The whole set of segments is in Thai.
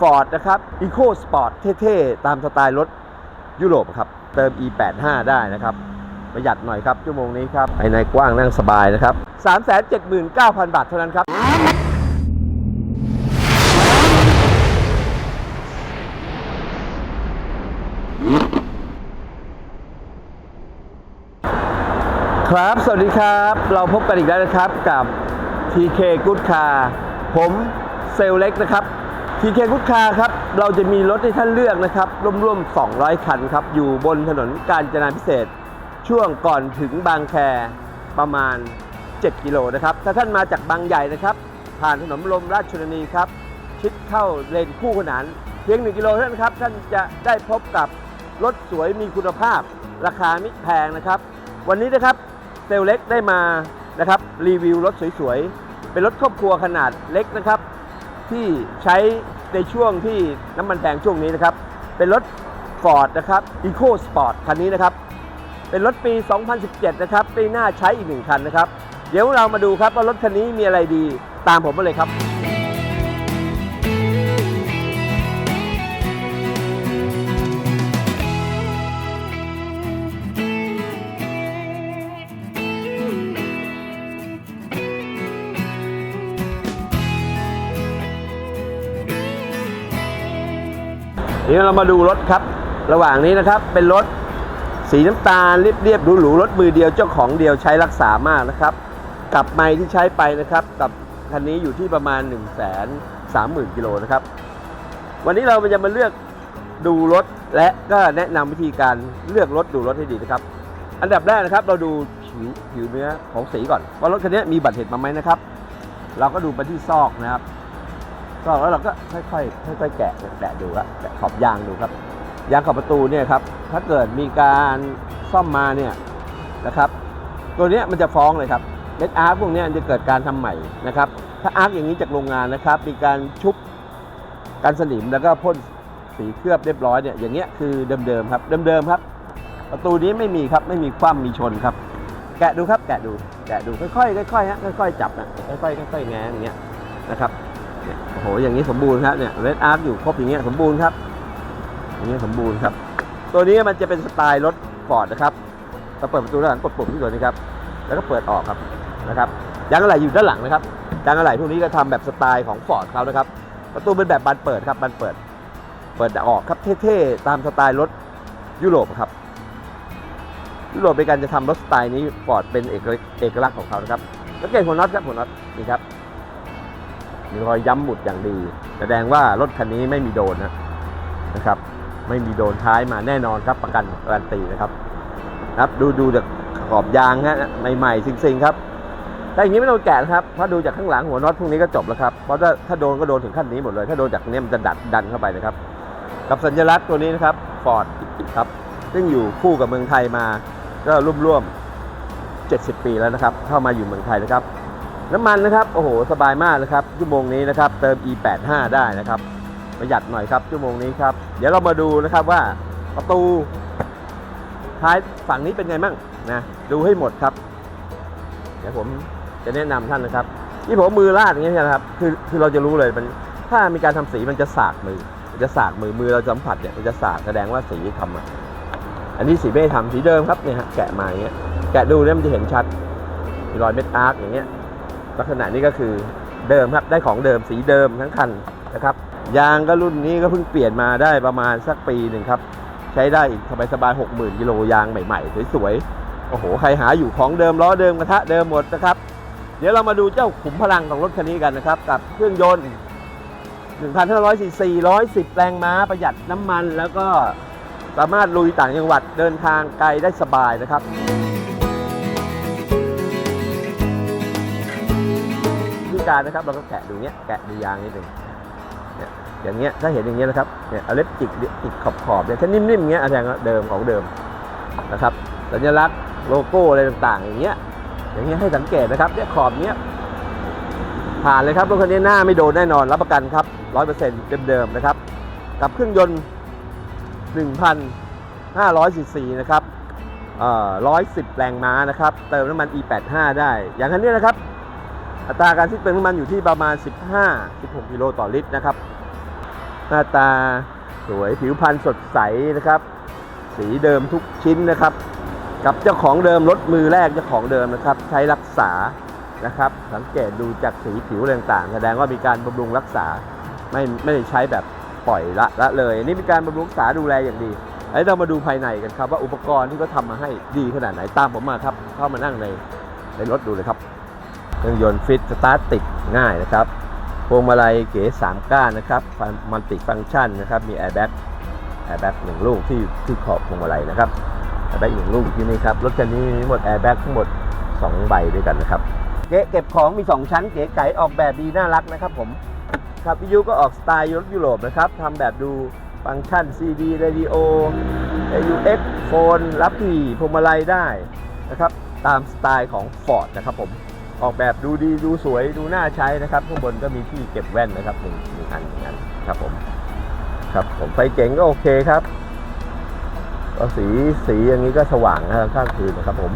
Ford นะครับ Eco Sport เท่ๆ ตามสไตล์รถยุโรปครับ เติม E85 ได้นะครับ ประหยัดหน่อยครับชั่วโมงนี้ครับภายในกว้างนั่งสบายนะครับ 379,000 บาทเท่านั้นครับครับ สวัสดีครับ เราพบกันอีกแล้วนะครับกับ TK Good Car ผมเซลลเล็กนะครับ TK Good Car ครับ เราจะมีรถให้ท่านเลือกนะครับร่วมๆ 200 คันครับ อยู่บนถนนกาญจนาพิเศษ ช่วงก่อนถึงบางแคประมาณ 7 กิโลนะครับ ถ้าท่านมาจากบางใหญ่นะครับ ผ่านถนนบรมราชชนนีครับ ชิดเข้าเลนคู่ขนานเพียง 1 กิโลเท่านั้นครับ ท่านจะได้พบกับรถสวยมีคุณภาพ ราคาไม่แพงนะครับ วันนี้นะครับเซลเล็กได้มานะครับรีวิวรถสวยๆ เป็นรถครอบครัวขนาดเล็กนะครับ ที่ใช้ ในช่วงที่น้ำมันแพงช่วงนี้นะครับ เป็นรถ Ford นะครับ Eco Sport คันนี้นะครับ เป็นรถปี 2017 นะครับปีหน้าใช้อีกหนึ่งคันนะครับ เดี๋ยวเรามาดูครับว่ารถคันนี้มีอะไรดีตามผมมาเลยครับ เดี๋ยวเรามาดูรถครับ ระหว่างนี้นะครับเป็นรถสีน้ำตาลเรียบเรียบๆหรูๆรถมือเดียวเจ้าของเดียวใช้รักษามากนะครับ กับไม้ที่ใช้ไปนะครับ กับคันนี้อยู่ที่ประมาณ 1 3 0 0 0 0กิโลนะครับ วันนี้เราจะมาเลือกดูรถและก็แนะนำวิธีการเลือกรถดูรถให้ดีนะครับ อันดับแรกนะครับเราดูผิวผิวเนื้อของสีก่อนว่ารถคันนี้มีบัตรเหตุมาไหมนะครับ เราก็ดูไปที่ซอกนะครับ ก็แล้วเราก็ค่อยๆค่อยๆแกะแกะดูครับแกะขอบยางดูครับ ยางขอบประตูเนี่ยครับถ้าเกิดมีการซ่อมมาเนี่ยนะครับ ตัวเนี้ยมันจะฟ้องเลยครับเม็ดอาร์คพวกนี้จะเกิดการทำใหม่นะครับ ถ้าอาร์คอย่างนี้จากโรงงานนะครับ มีการชุบการสนิมแล้วก็พ่นสีเคลือบเรียบร้อยเนี่ยอย่างเงี้ยคือเดิมๆครับเดิมๆครับ ประตูนี้ไม่มีครับไม่มีคว่ำมีชนครับ แกะดูครับแกะดูแกะดูค่อยๆค่อยๆฮะค่อยๆจับนะค่อยๆค่อยๆแง้อย่างเงี้ยนะครับ โอ้โหอย่างนี้สมบูรณ์ครับเนี่ยเรดอาร์อยู่ครบอย่างเงี้ยสมบูรณ์ครับอย่างเงี้ยสมบูรณ์ครับ ตัวนี้มันจะเป็นสไตล์รถฟอร์ดนะครับเราเปิดประตูด้านหลังกดปุ่มที่ตัวนี้ครับแล้วก็เปิดออกครับนะครับยางอะไหล่อยู่ด้านหลังนะครับยางอะไหล่พวกนี้ก็ทำแบบสไตล์ของฟอร์ดเขานะครับประตูเป็นแบบบานเปิดครับบานเปิด เปิดออกครับเท่ๆตามสไตล์รถยุโรปครับยุโรปเป็นการจะทำรถสไตล์นี้ฟอร์ดเป็นเอกลักษณ์ของเขานะครับแล้วเกตหัวน็อตครับหัวน็อตนี่ครับ มีรอยย้ำหมุดอย่างดี แสดงว่ารถคันนี้ไม่มีโดนนะนะครับ ไม่มีโดนท้ายมาแน่นอนครับประกันการันตีนะครับนะครับดูดูจากขอบยางฮะใหม่ๆซิงๆครับแต่อย่างนี้ไม่ต้องแกะนะครับเพราะดูจากข้างหลังหัวน็อตพวกนี้ก็จบแล้วครับเพราะถ้าถ้าโดนก็โดนถึงขั้นนี้หมดเลย ถ้าโดนจากนี้มันจะดัดดันเข้าไปนะครับ กับสัญลักษณ์ตัวนี้นะครับฟอร์ดครับซึ่งอยู่คู่กับเมืองไทยมาก็ร่วมๆ70 ปีแล้วนะครับ เข้ามาอยู่เมืองไทยนะครับ น้ำมันนะครับโอ้โหสบายมากนะครับชั่วโมงนี้นะครับเติม E85 ได้นะครับประหยัดหน่อยครับชั่วโมงนี้ครับเดี๋ยวเรามาดูนะครับว่าประตูท้ายฝั่งนี้เป็นไงมั่งนะดูให้หมดครับ เดี๋ยวผมจะแนะนำท่านนะครับที่ผมมือลาดอย่างเงี้ยนะครับคือคือเราจะรู้เลยมันถ้ามีการทำสีมันจะสากมือมันจะสากมือมือเราสัมผัสเนี่ยมันจะสากแสดงว่าสีทำอะอันนี้สีไม่ได้ทำสีเดิมครับเนี่ยฮะแกะมาอย่างเงี้ยแกะดูเนี่ยมันจะเห็นชัดมีรอยเม็ดอาร์คอย่างเงี้ย ลักษณะนี้ก็คือเดิมครับได้ของเดิมสีเดิมทั้งคันนะครับยางก็รุ่นนี้ก็เพิ่งเปลี่ยนมาได้ประมาณสักปีหนึ่งครับ ใช้ได้อีกสบายๆหกหมื่นกิโลยางใหม่ๆสวยๆโอ้โหใครหาอยู่ของเดิมล้อเดิมกระทะเดิมหมดนะครับ เดี๋ยวเรามาดูเจ้าขุมพลังของรถคันนี้กันนะครับ กับเครื่องยนต์1,500ซีซี110 แรงม้าประหยัดน้ำมัน แล้วก็สามารถลุยต่างจังหวัดเดินทางไกลได้สบายนะครับ การนะครับ เราก็แกะดูเนี้ยแกะดูยางนิดหนึ่งเนี่ยอย่างเงี้ยถ้าเห็นอย่างเงี้ยนะครับเนี่ยเอาเล็บจิกจิกขอบขอบเนี่ยถ้านิ่มๆอย่างเงี้ยแสดงว่าเดิมของเดิมนะครับสัญลักษณ์โลโก้อะไรต่างๆ อย่างเงี้ยอย่างเงี้ยให้สังเกตนะครับเนี่ยขอบเนี้ยผ่านเลยครับรถคันนี้หน้าไม่โดนแน่นอนรับประกันครับร้อยเปอร์เซ็นต์เดิมๆนะครับกับเครื่องยนต์1,500ซีซีนะครับเอ่อ110แรงม้านะครับ เติมน้ำมัน E85 ได้ อย่างคันนี้นะครับ อัตราการสิ้นเปลืองน้ำมันอยู่ที่ประมาณ 15-16กิโลต่อลิตรนะครับ หน้าตาสวยผิวพรรณสดใสนะครับ สีเดิมทุกชิ้นนะครับ กับเจ้าของเดิมรถมือแรกเจ้าของเดิมนะครับ ใช้รักษานะครับ สังเกตดูจากสีผิวอะไรต่างๆ แสดงว่ามีการบำรุงรักษาไม่ไม่ได้ใช้แบบปล่อยละละเลยอันนี่มีการบำรุงรักษาดูแลอย่างดีไอ้เรามาดูภายในกันครับ ว่าอุปกรณ์ที่เขาทำมาให้ดีขนาดไหนตามผมมาครับ เข้ามานั่งในในรถดูเลยครับ เครื่องยนต์ฟิตสตาร์ทติดง่ายนะครับพวงมาลัยเก๋สามก้านนะครับมันติฟังก์ชันนะครับ มีแอร์แบ็กแอร์แบ็กหนึ่งลูกที่ที่ขอบพวงมาลัยนะครับแอร์แบ็กหนึ่งลูกที่นี่ครับรถคันนี้มีหมดแอร์แบ็กทั้งหมดสองใบด้วยกันนะครับเก๋เก็บของมีสองชั้นเก๋ไก๋ออกแบบดีน่ารักนะครับผมครับวิทยุก็ออกสไตล์รถยุโรปนะครับทำแบบดูฟังก์ชัน CD Radio AUX โฟน รับที่พวงมาลัยได้นะครับ ตามสไตล์ของ Ford นะครับผม ออกแบบดูดีดูสวยดูน่าใช้นะครับข้างบนก็มีที่เก็บแว่นนะครับหนึ่งหนึ่งอันหนึ่งอันครับผมครับผมไฟเก๋งก็โอเคครับก็สีสีอย่างนี้ก็สว่างนะครับข้างคืนนะครับผม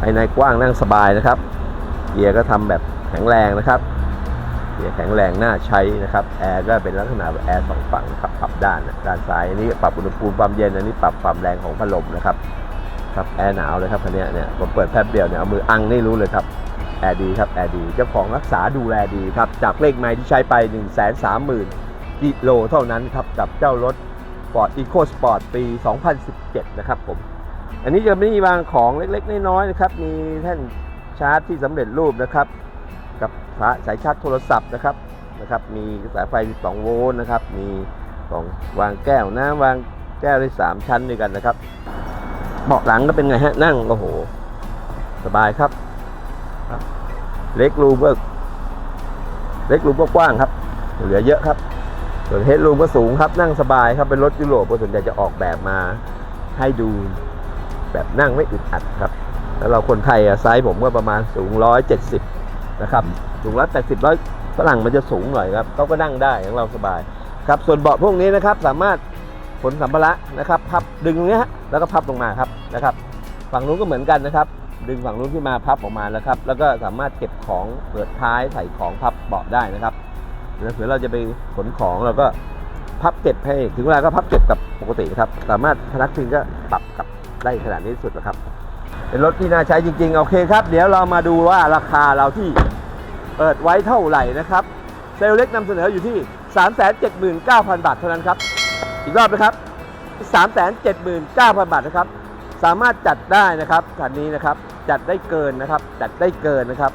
ภายในกว้างนั่งสบายนะครับเกียร์ก็ทำแบบแข็งแรงนะครับเกียร์แข็งแรงน่าใช้นะครับแอร์ก็เป็นลักษณะแอร์สองฝั่งขับปรับด้านนะด้านซ้ายอันนี้ปรับอุณหภูมิความเย็นอันนี้ปรับความแรงของพัดลมนะครับครับแอร์หนาวเลยครับคันนี้เนี่ยผมเปิดแป๊บเดียวเนี่ยเอามืออังนี่รู้เลยครับ แอร์ดีครับแอร์ดีเจ้าของรักษาดูแลดีครับ จากเลขไม้ที่ใช้ไป 1 3 0 0 0 0 กิโลเท่านั้นครับ กับเจ้ารถ Ford EcoSport ปี 2017 นะครับผม อันนี้จะไม่มีบางของเล็กๆ น้อยๆนะครับ มีแท่นชาร์จที่สำเร็จรูปนะครับ กับสายชาร์จโทรศัพท์นะครับนะครับ มีสายไฟ 12 โวลต์นะครับ มีกล่องวางแก้วน้ำวางแก้วได้3ชั้นด้วยกันนะครับเบาะหลังก็เป็นไงฮะนั่งโอ้โห สบายครับ เล็กรูมก็เล็กรูมก็กว้างครับ เหลือเยอะครับส่วนเฮดรูมก็สูงครับนั่งสบายครับเป็นรถยุโรปส่วนใหญ่จะออกแบบมา ให้ดูแบบนั่งไม่อึดอัดครับ แล้วเราคนไทยไซส์ผมก็ประมาณสูง 170 นะครับ สูงร้อยแปดสิบร้อยฝรั่งมันจะสูงหน่อยครับเขาก็นั่งได้ของเราสบายครับ ส่วนเบาะพวกนี้นะครับสามารถขนสัมภาระนะครับพับดึงตรงนี้ฮะแล้วก็พับลงมาครับนะครับ ฝั่งนู้นก็เหมือนกันนะครับ ดึงฝั่งนู้นขึ้นมาพับออกมาแล้วครับ แล้วก็สามารถเก็บของเปิดท้ายใส่ของพับเบาะได้นะครับแล้วเผื่อเราจะไปขนของเราก็พับเก็บให้ถึงเวลาก็พับเก็บกับปกติครับ สามารถพนักพิงก็ปรับกับได้ขนาดนี้สุดนะครับเป็นรถที่น่าใช้จริงๆ โอเคครับ เดี๋ยวเรามาดูว่าราคาเราที่เปิดไว้เท่าไหร่นะครับ เซลล์เล็กนำเสนออยู่ที่ 379,000 บาทเท่านั้นครับ อีกรอบนะครับ 379,000 บาทนะครับ สามารถจัดได้นะครับคันนี้นะครับจัดได้เกินนะครับ จัดได้เกินนะครับ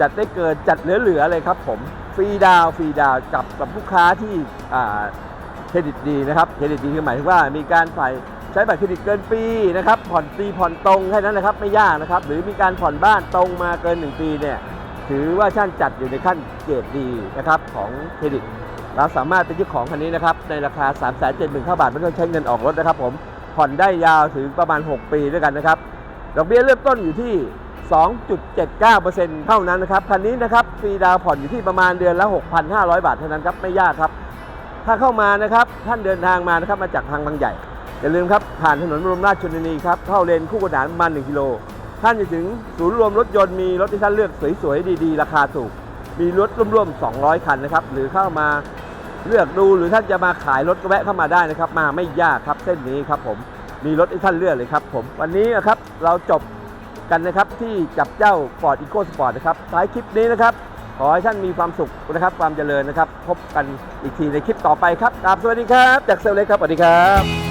จัดได้เกินจัดเหลือๆเลยครับผมฟรีดาวฟรีดาวกับกับลูกค้าที่เครดิตดีนะครับเครดิตดีคือหมายถึงว่ามีการใส่ใช้บัตรเครดิตเกินปีนะครับผ่อนปีผ่อนตรงแค่นั้นนะครับไม่ยากนะครับ หรือมีการผ่อนบ้านตรงมาเกิน 1 ปีเนี่ยถือว่าช่างจัดอยู่ในขั้นเกรดดีนะครับของเครดิตเราสามารถเป็นเจ้าของคันนี้นะครับในราคา 3 7 0 0 0 0บาทไม่ต้องใช้เงินออกรถนะครับผม ผ่อนได้ยาวถึงประมาณ 6 ปีด้วยกันนะครับ ดอกเบี้ยเริ่มต้นอยู่ที่ 2.79%เท่านั้นนะครับ คันนี้นะครับฟรีดาวผ่อนอยู่ที่ประมาณเดือนละ 6,500 บาทเท่านั้นครับ ไม่ยากครับ ถ้าเข้ามานะครับ ท่านเดินทางมานะครับ มาจากทางบางใหญ่ อย่าลืมครับ ผ่านถนนบรมราชชนนีครับ เข้าเลนคู่ขนานประมาณ1กิโล ท่านจะถึงศูนย์รวมรถยนต์มีรถที่ท่านเลือกสวยๆดีๆ ราคาถูก มีรถร่วมๆ 200 คันนะครับ หรือเข้ามา เลือกดูหรือท่านจะมาขายรถก็แวะเข้ามาได้นะครับ มาไม่ยากครับเส้นนี้ครับผมมีรถให้ท่านเลือกเลยครับผมวันนี้นะครับเราจบกันนะครับที่จับเจ้า Ford Eco Sport นะครับท้ายคลิปนี้นะครับขอให้ท่านมีความสุขนะครับความเจริญนะครับ พบกันอีกทีในคลิปต่อไปครับกราบสวัสดีครับจากเซลเล็กครับสวัสดีครับ